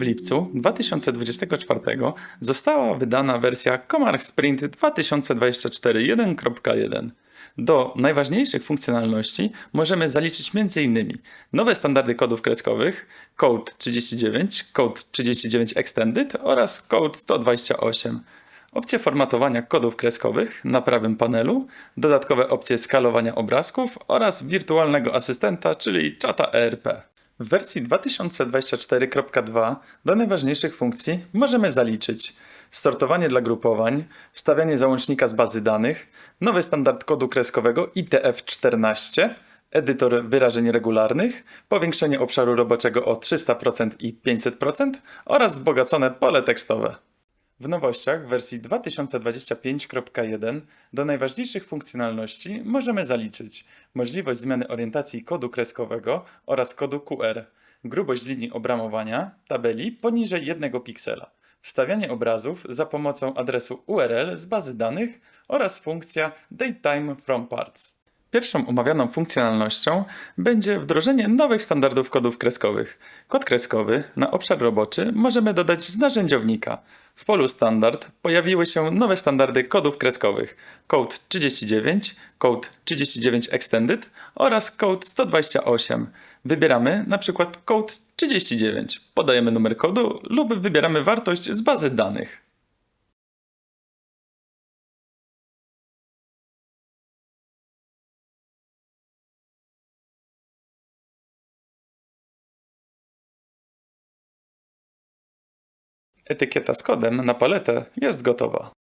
W lipcu 2024 została wydana wersja Comarch Sprint 2024 1.1. Do najważniejszych funkcjonalności możemy zaliczyć m.in. nowe standardy kodów kreskowych, Code 39, Code 39 Extended oraz Code 128. Opcje formatowania kodów kreskowych na prawym panelu, dodatkowe opcje skalowania obrazków oraz wirtualnego asystenta, czyli czata ERP. W wersji 2024.2 do najważniejszych funkcji możemy zaliczyć sortowanie dla grupowań, stawianie załącznika z bazy danych, nowy standard kodu kreskowego ITF14, edytor wyrażeń regularnych, powiększenie obszaru roboczego o 300% i 500% oraz wzbogacone pole tekstowe. W nowościach w wersji 2025.1 do najważniejszych funkcjonalności możemy zaliczyć możliwość zmiany orientacji kodu kreskowego oraz kodu QR, grubość linii obramowania, tabeli poniżej 1 piksela, wstawianie obrazów za pomocą adresu URL z bazy danych oraz funkcja Datetime from Parts. Pierwszą omawianą funkcjonalnością będzie wdrożenie nowych standardów kodów kreskowych. Kod kreskowy na obszar roboczy możemy dodać z narzędziownika. W polu standard pojawiły się nowe standardy kodów kreskowych: Code 39, Code 39 Extended oraz Code 128. Wybieramy na przykład Code 39, podajemy numer kodu lub wybieramy wartość z bazy danych. Etykieta z kodem na paletę jest gotowa.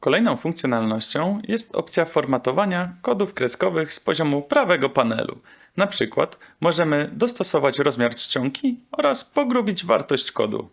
Kolejną funkcjonalnością jest opcja formatowania kodów kreskowych z poziomu prawego panelu. Na przykład możemy dostosować rozmiar czcionki oraz pogrubić wartość kodu.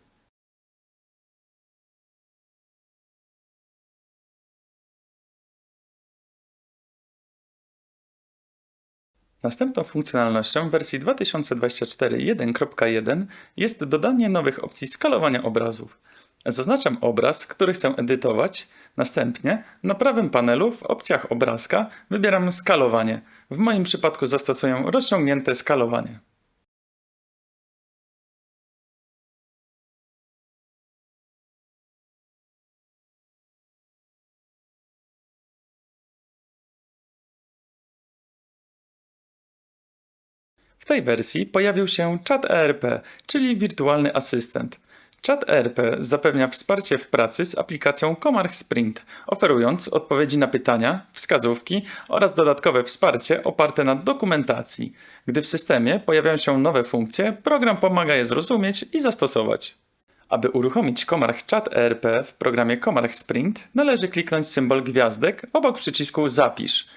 Następną funkcjonalnością w wersji 2024 1.1 jest dodanie nowych opcji skalowania obrazów. Zaznaczam obraz, który chcę edytować. Następnie na prawym panelu w opcjach obrazka wybieram skalowanie. W moim przypadku zastosuję rozciągnięte skalowanie. Tej wersji pojawił się czat ERP, czyli wirtualny asystent. Czat ERP zapewnia wsparcie w pracy z aplikacją Comarch Sprint, oferując odpowiedzi na pytania, wskazówki oraz dodatkowe wsparcie oparte na dokumentacji. Gdy w systemie pojawiają się nowe funkcje, program pomaga je zrozumieć i zastosować. Aby uruchomić Comarch Chat ERP w programie Comarch Sprint, należy kliknąć symbol gwiazdek obok przycisku Zapisz.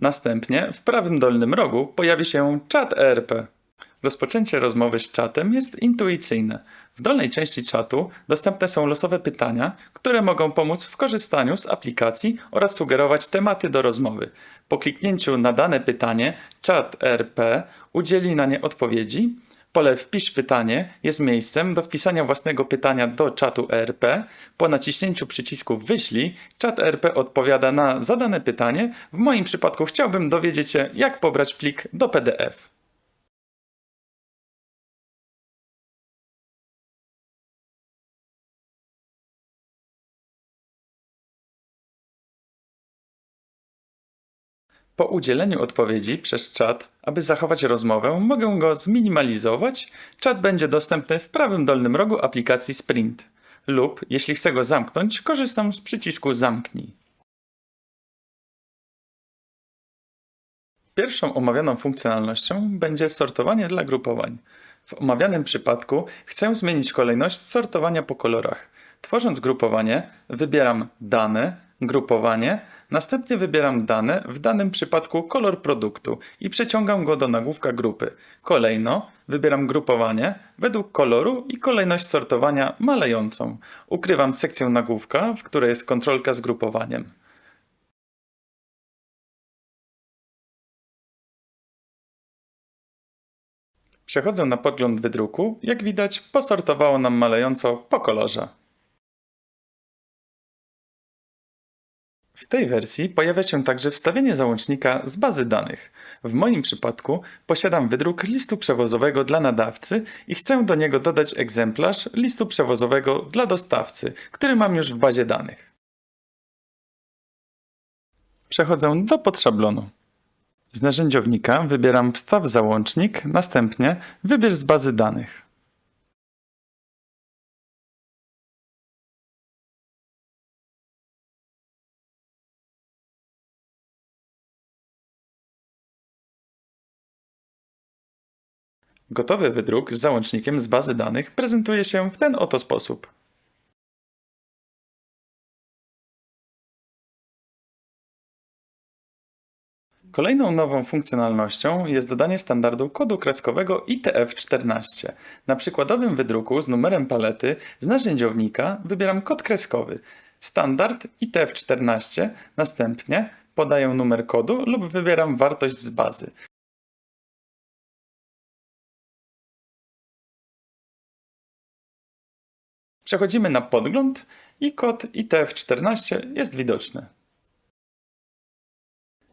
Następnie w prawym dolnym rogu pojawi się czat ERP. Rozpoczęcie rozmowy z czatem jest intuicyjne. W dolnej części czatu dostępne są losowe pytania, które mogą pomóc w korzystaniu z aplikacji oraz sugerować tematy do rozmowy. Po kliknięciu na dane pytanie, czat ERP udzieli na nie odpowiedzi. Pole Wpisz pytanie jest miejscem do wpisania własnego pytania do czatu ERP. Po naciśnięciu przycisku Wyślij, czat ERP odpowiada na zadane pytanie. W moim przypadku chciałbym dowiedzieć się, jak pobrać plik do PDF. Po udzieleniu odpowiedzi przez czat, aby zachować rozmowę, mogę go zminimalizować. Czat będzie dostępny w prawym dolnym rogu aplikacji Sprint. Lub, jeśli chcę go zamknąć, korzystam z przycisku Zamknij. Pierwszą omawianą funkcjonalnością będzie sortowanie dla grupowań. W omawianym przypadku chcę zmienić kolejność sortowania po kolorach. Tworząc grupowanie, wybieram Dane, Grupowanie, następnie wybieram dane, w danym przypadku kolor produktu i przeciągam go do nagłówka grupy. Kolejno wybieram grupowanie według koloru i kolejność sortowania malejącą. Ukrywam sekcję nagłówka, w której jest kontrolka z grupowaniem. Przechodzę na podgląd wydruku. Jak widać, posortowało nam malejąco po kolorze. W tej wersji pojawia się także wstawienie załącznika z bazy danych. W moim przypadku posiadam wydruk listu przewozowego dla nadawcy i chcę do niego dodać egzemplarz listu przewozowego dla dostawcy, który mam już w bazie danych. Przechodzę do podszablonu. Z narzędziownika wybieram Wstaw załącznik, następnie Wybierz z bazy danych. Gotowy wydruk z załącznikiem z bazy danych prezentuje się w ten oto sposób. Kolejną nową funkcjonalnością jest dodanie standardu kodu kreskowego ITF14. Na przykładowym wydruku z numerem palety z narzędziownika wybieram kod kreskowy standard ITF14, następnie podaję numer kodu lub wybieram wartość z bazy. Przechodzimy na podgląd i kod ITF14 jest widoczny.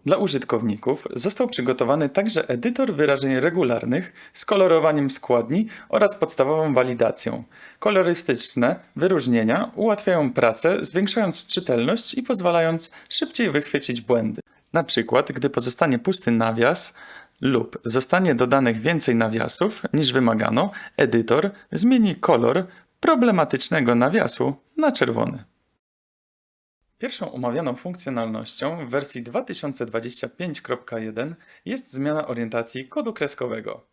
Dla użytkowników został przygotowany także edytor wyrażeń regularnych z kolorowaniem składni oraz podstawową walidacją. Kolorystyczne wyróżnienia ułatwiają pracę, zwiększając czytelność i pozwalając szybciej wychwycić błędy. Na przykład, gdy pozostanie pusty nawias lub zostanie dodanych więcej nawiasów niż wymagano, edytor zmieni kolor problematycznego nawiasu na czerwony. Pierwszą omawianą funkcjonalnością w wersji 2025.1 jest zmiana orientacji kodu kreskowego.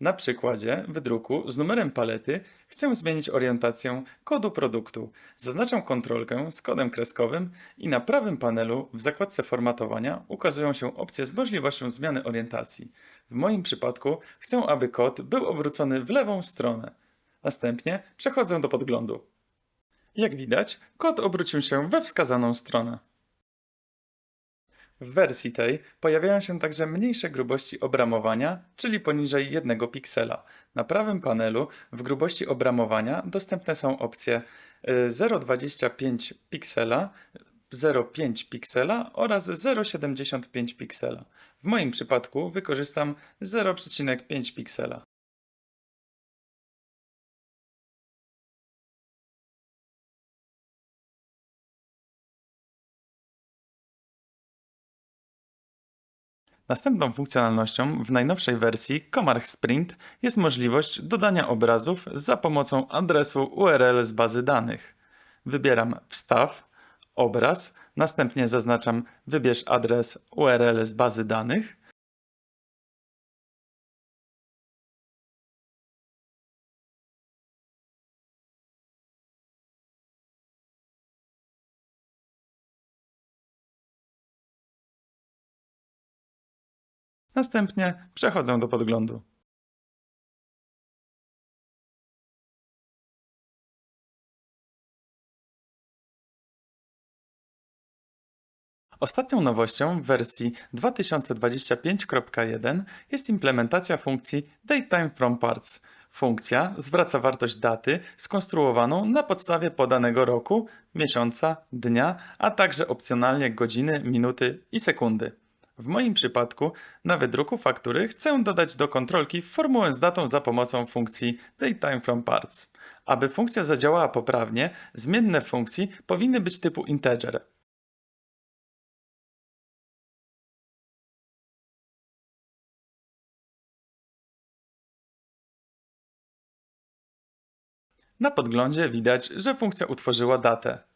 Na przykładzie wydruku z numerem palety chcę zmienić orientację kodu produktu. Zaznaczam kontrolkę z kodem kreskowym i na prawym panelu w zakładce formatowania ukazują się opcje z możliwością zmiany orientacji. W moim przypadku chcę, aby kod był obrócony w lewą stronę. Następnie przechodzę do podglądu. Jak widać, kod obrócił się we wskazaną stronę. W wersji tej pojawiają się także mniejsze grubości obramowania, czyli poniżej 1 piksela. Na prawym panelu w grubości obramowania dostępne są opcje y, 0,25 piksela, 0,5 piksela oraz 0,75 piksela. W moim przypadku wykorzystam 0,5 piksela. Następną funkcjonalnością w najnowszej wersji Comarch Sprint jest możliwość dodania obrazów za pomocą adresu URL z bazy danych. Wybieram Wstaw, Obraz, następnie zaznaczam Wybierz adres URL z bazy danych. Następnie przechodzę do podglądu. Ostatnią nowością w wersji 2025.1 jest implementacja funkcji DateTime from Parts. Funkcja zwraca wartość daty skonstruowaną na podstawie podanego roku, miesiąca, dnia, a także opcjonalnie godziny, minuty i sekundy. W moim przypadku na wydruku faktury chcę dodać do kontrolki formułę z datą za pomocą funkcji DateTime from Parts. Aby funkcja zadziałała poprawnie, zmienne funkcji powinny być typu integer. Na podglądzie widać, że funkcja utworzyła datę.